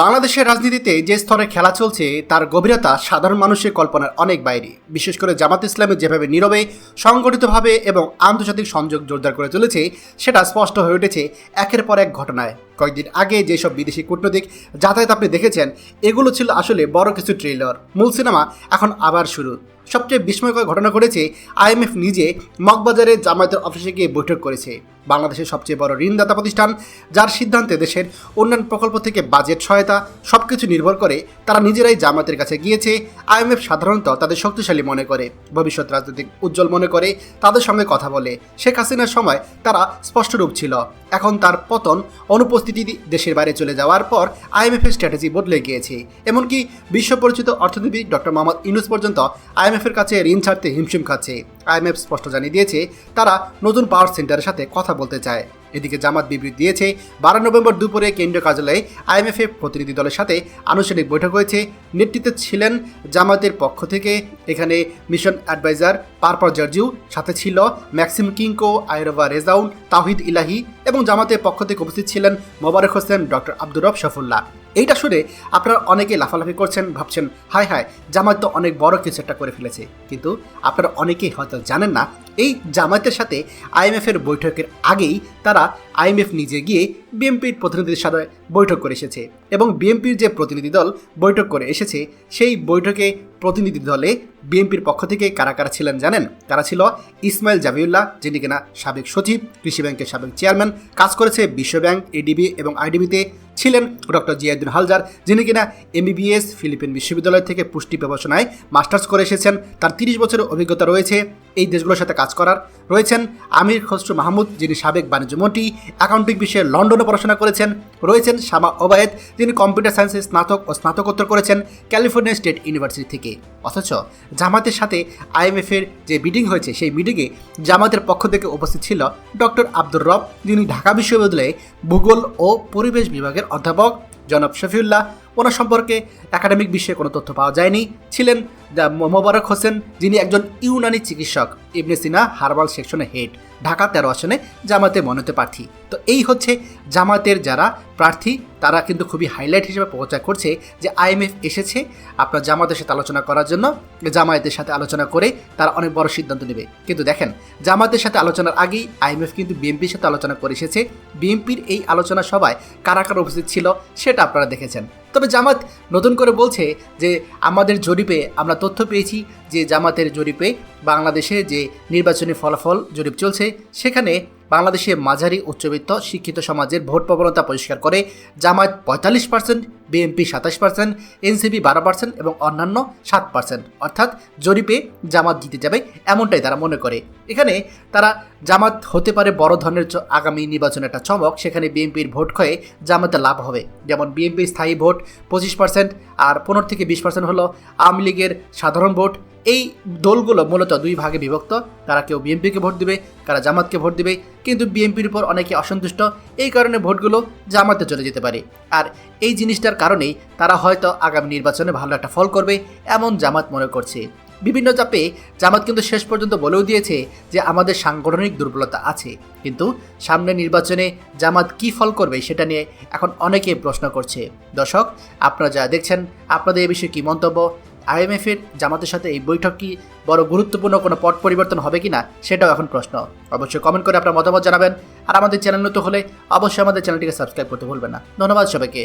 বাংলাদেশের রাজনীতিতে যে স্তরে খেলা চলছে, তার গভীরতা সাধারণ মানুষের কল্পনার অনেক বাইরে। বিশেষ করে জামাত ইসলামের যেভাবে নীরবে, সংগঠিতভাবে এবং আন্তর্জাতিক সংযোগ জোরদার করে চলেছে, সেটা স্পষ্ট হয়ে উঠেছে একের পর এক ঘটনায়। কয়েকদিন আগে যেসব বিদেশি কূটনৈতিক যাতায়াত আপনি দেখেছেন, এগুলো ছিল আসলে বড় কিছু ট্রেলার মূল সিনেমা এখন আবার শুরু। সবচেয়ে বিস্ময়কর ঘটনা ঘটেছে, আইএমএফ নিজে মগবাজারে জামায়াতের অফিসে গিয়ে বৈঠক করেছে। বাংলাদেশের সবচেয়ে বড় ঋণদাতা প্রতিষ্ঠান, যার সিদ্ধান্তে দেশের উন্নয়ন প্রকল্প থেকে বাজেট সহায়তা সব কিছু নির্ভর করে, তারা নিজেরাই জামাতের কাছে গিয়েছে, আইএমএফ সাধারণত তাদের শক্তিশালী মনে করে, ভবিষ্যৎ রাজনৈতিক উজ্জ্বল মনে করে, তাদের সঙ্গে কথা বলে। শেখ হাসিনার সময় তারা স্পষ্ট রূপ ছিল। এখন তার পতন, অনুপস্থিতি দেশের বাইরে চলে যাওয়ার পর আইএমএফের স্ট্র্যাটেজি বদলে গিয়েছে। এমনকি বিশ্ব পরিচিত অর্থনীতিবিদ ডক্টর মোহাম্মদ ইউনুস পর্যন্ত আইএমএফের কাছে ঋণ ছাড়তে হিমশিম খাচ্ছে। আইএমএফ স্পষ্ট জানিয়ে দিয়েছে তারা নতুন পাওয়ার সেন্টারের সাথে কথা বলতে চায়। এদিকে জামাত বিবৃতি দিয়েছে, বারো নভেম্বর দুপুরে কেন্দ্রীয় কার্যালয়ে আইএমএফের প্রতিনিধি দলের সাথে আনুষ্ঠানিক বৈঠক হয়েছে। নেতৃত্বে ছিলেন জামাতের পক্ষ থেকে এখানে মিশন অ্যাডভাইজার পারপর জার্জিউ, সাথে ছিল ম্যাক্সিম কিংকো আয়রোভা রেজাউল তাহিদ ইলাহি এবং জামাতের পক্ষ থেকে উপস্থিত ছিলেন মোবারক হোসেন, ডক্টর আব্দুর রব শফুল্লাহ। এইটা শুনে আপনারা অনেকে লাফালাফি করছেন, ভাবছেন, হায় হায়, জামাত তো অনেক বড় কিছু একটা করে ফেলেছে। কিন্তু আপনারা অনেকেই হয়তো জানেন না এই জামায়াতের সাথে আইএমএফের বৈঠকের আগেই তারা আইএমএফ নিজে গিয়ে বিএনপির প্রতিনিধিদের সাথে বৈঠক করে এসেছে। এবং বিএনপির যে প্রতিনিধি দল বৈঠক করে এসেছে, সেই বৈঠকে প্রতিনিধি দলে বিএনপির পক্ষ থেকে কারা কারা ছিলেন জানেন? তারা ছিল ইসমাইল জাবিউল্লাহ, যিনি কিনা সাবেক সচিব, কৃষি ব্যাংকের সাবেক চেয়ারম্যান, কাজ করেছে বিশ্বব্যাংক এডিবি এবং আইডিবিতে ছিলেন ডক্টর জিয়াউদ্দিন হালজার যিনি কিনা এমবিবিএস ফিলিপিন বিশ্ববিদ্যালয় থেকে পুষ্টি গবেষণায় মাস্টার্স করে এসেছেন। তার তিরিশ বছরের অভিজ্ঞতা রয়েছে এই দেশগুলোর সাথে কাজ করার। রয়েছেন আমির খসরু মাহমুদ, যিনি সাবেক বাণিজ্যমন্ত্রী অ্যাকাউন্টিং বিষয়ে লন্ডনে পড়াশোনা করেছেন। রয়েছেন শামা ওবায়েদ যিনি কম্পিউটার সায়েন্সে স্নাতক ও স্নাতকোত্তর করেছেন ক্যালিফোর্নিয়া স্টেট ইউনিভার্সিটি থেকে। অথচ জামাতের সাথে আইএমএফের যে মিটিং হয়েছে, সেই মিটিংয়ে জামাতের পক্ষ থেকে উপস্থিত ছিল ডক্টর আব্দুর রব, যিনি ঢাকা বিশ্ববিদ্যালয়ে ভূগোল ও পরিবেশ বিভাগের অধ্যাপক। জনাব শফিউল্লাহ, ওনার সম্পর্কে একাডেমিক বিষয়ে কোনো তথ্য পাওয়া যায়নি। ছিলেন মোবারক হোসেন, যিনি একজন ইউনানি চিকিৎসক, ইবনে সিনা হারবাল সেকশনের হেড, ঢাকা তেরো আসনে জামাতে মনোনীত প্রার্থী। তো এই হচ্ছে জামাতের যারা প্রার্থী, তারা কিন্তু খুবই হাইলাইট হিসেবে প্রচার করছে যে আইএমএফ এসেছে, আপনার জামাতের সাথে আলোচনা করার জন্য জামায়াতের সাথে আলোচনা করে তারা অনেক বড় সিদ্ধান্ত নেবে। কিন্তু দেখেন জামাতের সাথে আলোচনার আগেই আইএমএফ কিন্তু বিএনপির সাথে আলোচনা করে এসেছে। বিএনপির এই আলোচনা সভায় কারা কারা উপস্থিত ছিল, সেটা আপনারা দেখেছেন। তবে জামাত নতুন করে বলছে যে আমাদের জরিপে আমরা তথ্য পেয়েছি যে জামাতের জরিপে বাংলাদেশে যে নির্বাচনী ফলাফল জরিপ চলছে, সেখানে বাংলাদেশে মাঝারি উচ্চবিত্ত শিক্ষিত সমাজের ভোট প্রবণতা পরিষ্কার করে জামায়াত পঁয়তাল্লিশ পার্সেন্ট বিএনপি সাতাশ পার্সেন্ট এনসিপি বারো পার্সেন্ট এবং অন্যান্য সাত পার্সেন্ট অর্থাৎ জরিপে জামাত জিতে যাবে এমনটাই তারা মনে করে। এখানে তারা জামাত হতে পারে বড় ধরনের আগামী নির্বাচনে একটা চমক, সেখানে বিএনপির ভোট ক্ষয়ে জামাতে লাভ হবে। যেমন বিএনপির স্থায়ী ভোট পঁচিশ পার্সেন্ট আর পনেরো থেকে বিশ পার্সেন্ট হলো আওয়ামী লীগের সাধারণ ভোট। এই দলগুলো মূলত দুই ভাগে বিভক্ত। তারা কেউ বিএনপিকে ভোট দিবে, কারা জামাতকে ভোট দিবে। কিন্তু বিএনপির উপর অনেকে অসন্তুষ্ট। এই কারণে ভোটগুলো জামাতে চলে যেতে পারে। আর এই জিনিসটার কারণেই তারা হয়তো আগামী নির্বাচনে ভালো একটা ফল করবে, এমন জামাত মনে করছে। বিভিন্ন চাপে জামাত কিন্তু শেষ পর্যন্ত বলেও দিয়েছে যে আমাদের সাংগঠনিক দুর্বলতা আছে। কিন্তু সামনে নির্বাচনে জামাত কি ফল করবে সেটা নিয়ে এখন অনেকে প্রশ্ন করছে। দর্শক, আপনারা যা দেখছেন, আপনাদের এই বিষয়ে কি মন্তব্য? আইএমএফের জামাতের সাথে এই বৈঠক কি বড় গুরুত্বপূর্ণ কোনো পট পরিবর্তন হবে কিনা সেটাও এখন প্রশ্ন। অবশ্যই কমেন্ট করে আপনার মতামত জানাবেন। আর আমাদের চ্যানেল নতুন হলে অবশ্যই আমাদের চ্যানেলটিকে সাবস্ক্রাইব করতে ভুলবেন না। ধন্যবাদ সবাইকে।